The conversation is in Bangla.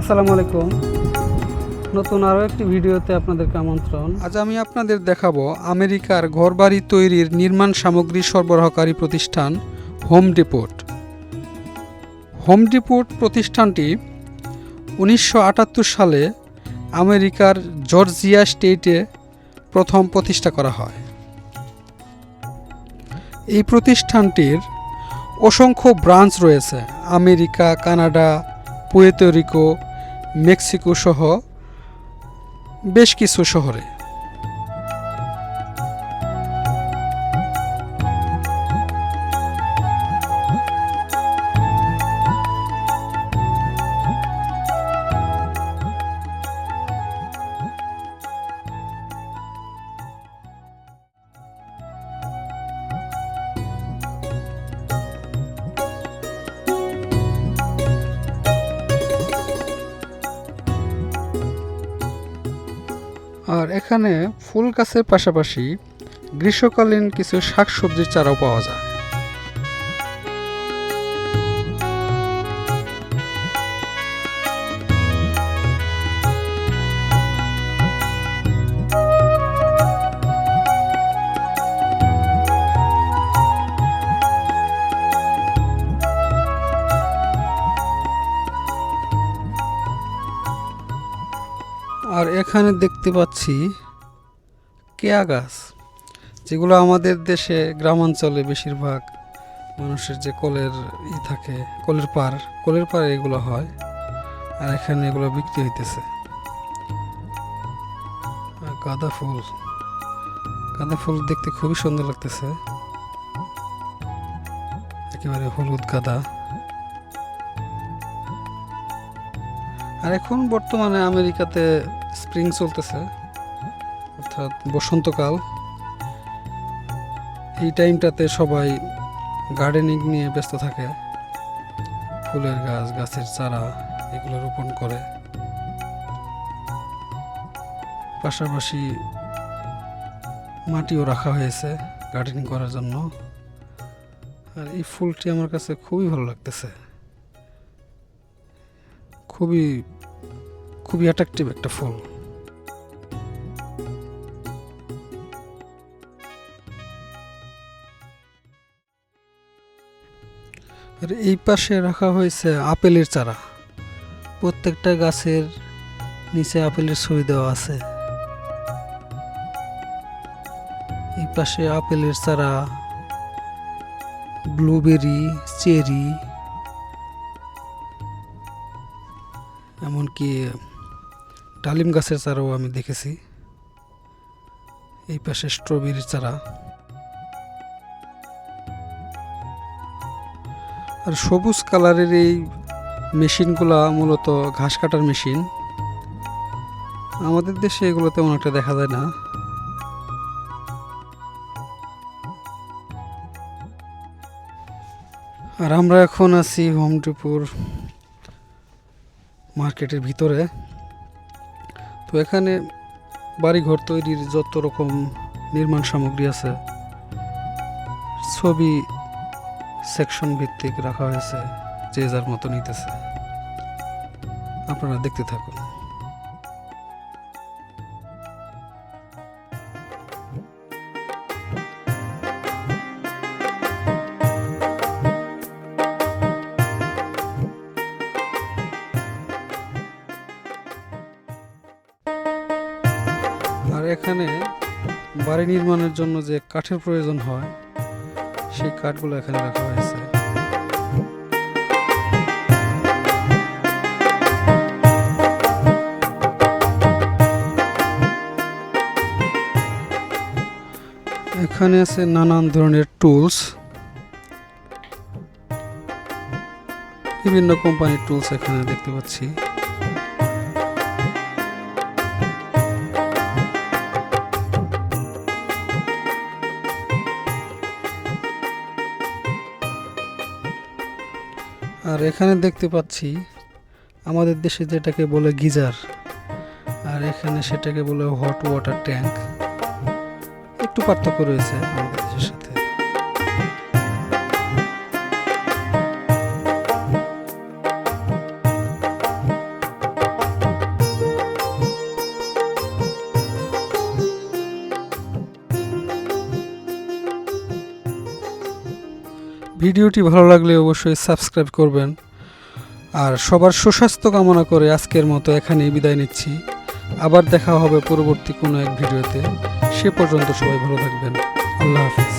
আসসালামু আলাইকুম। নতুন আরও একটি ভিডিওতে আপনাদেরকে আমন্ত্রণ। আজ আমি আপনাদের দেখাবো আমেরিকার ঘরবাড়ি তৈরির নির্মাণ সামগ্রী সরবরাহকারী প্রতিষ্ঠান হোম ডিপোর্ট। হোম ডিপোর্ট প্রতিষ্ঠানটি উনিশশো আটাত্তর সালে আমেরিকার জর্জিয়া স্টেটে প্রথম প্রতিষ্ঠা করা হয়। এই প্রতিষ্ঠানটির অসংখ্য ব্রাঞ্চ রয়েছে। আমেরিকা, কানাডা পুয়েতরিকো মেক্সিকো সহ বেশ কিছু শহরে। আর এখানে ফুল গাছের পাশাপাশি গ্রীষ্মকালীন কিছু শাকসবজির চারাও পাওয়া যায়। আর এখানে দেখতে পাচ্ছি কেয়া গাছ, যেগুলো আমাদের দেশে গ্রামাঞ্চলে বেশিরভাগ মানুষের যে কলের ই থাকে, কলের পার কলের পারে এগুলো হয় আর এখানে এগুলো বিক্রি হইতেছে। গাঁদা ফুল গাঁদা ফুল দেখতে খুবই সুন্দর লাগতেছে। একেবারে হলুদ গাঁদা। আর এখন বর্তমানে আমেরিকাতে স্প্রিং চলতেছে, অর্থাৎ বসন্তকাল। এই টাইমটাতে সবাই গার্ডেনিং নিয়ে ব্যস্ত থাকে, ফুলের গাছ, গাছের চারা এগুলো রোপণ করে। পাশাপাশি মাটিও রাখা হয়েছে গার্ডেনিং করার জন্য। আর এই ফুলটি আমার কাছে খুবই ভালো লাগতেছে। খুবই খুবই অ্যাট্রাকটিভ একটা ফুল। আর এই পাশে রাখা হয়েছে আপেলের চারা। প্রত্যেকটা গাছের নিচে আপেলের ছবি দেওয়া আছে। এই পাশে আপেলের চারা, ব্লুবেরি, চেরি, এমনকি ডালিম গাছের চারাও আমি দেখেছি। এই পাশে স্ট্রবেরির চারা। আর সবুজ কালারের এই মেশিনগুলা মূলত ঘাস কাটার মেশিন। আমাদের দেশে এগুলো তেমন একটা দেখা যায় না। আর আমরা এখন আছি হোম ডিপুর মার্কেটের ভিতরে। তো এখানে বাড়িঘর তৈরির যত রকম নির্মাণ সামগ্রী আছে, ছবি সেকশন ভিত্তিক রাখা হয়েছে, যে যার মতো নিতেছে। আপনারা দেখতে থাকুন। আর এখানে বাড়ি নির্মাণের জন্য যে কাঠের প্রয়োজন হয় সেই কাঠগুলো এখানে রাখা হয়েছে। এখানে আছে নানান ধরনের টুলস বিভিন্ন কোম্পানির টুলস এখানে দেখতে পাচ্ছি। আর এখানে দেখতে পাচ্ছি আমাদের দেশে যেটাকে বলে গিজার, আর এখানে সেটাকে বলে হট ওয়াটার ট্যাঙ্ক একটু পার্থক্য রয়েছে আমাদের। ভিডিওটি ভালো লাগলে অবশ্যই সাবস্ক্রাইব করবেন। আর সবার সুস্বাস্থ্য কামনা করে আজকের মতো এখানেই বিদায় নিচ্ছি। আবার দেখা হবে পরবর্তী কোনো এক ভিডিওতে। সে পর্যন্ত সবাই ভালো থাকবেন। আল্লাহ হাফিজ।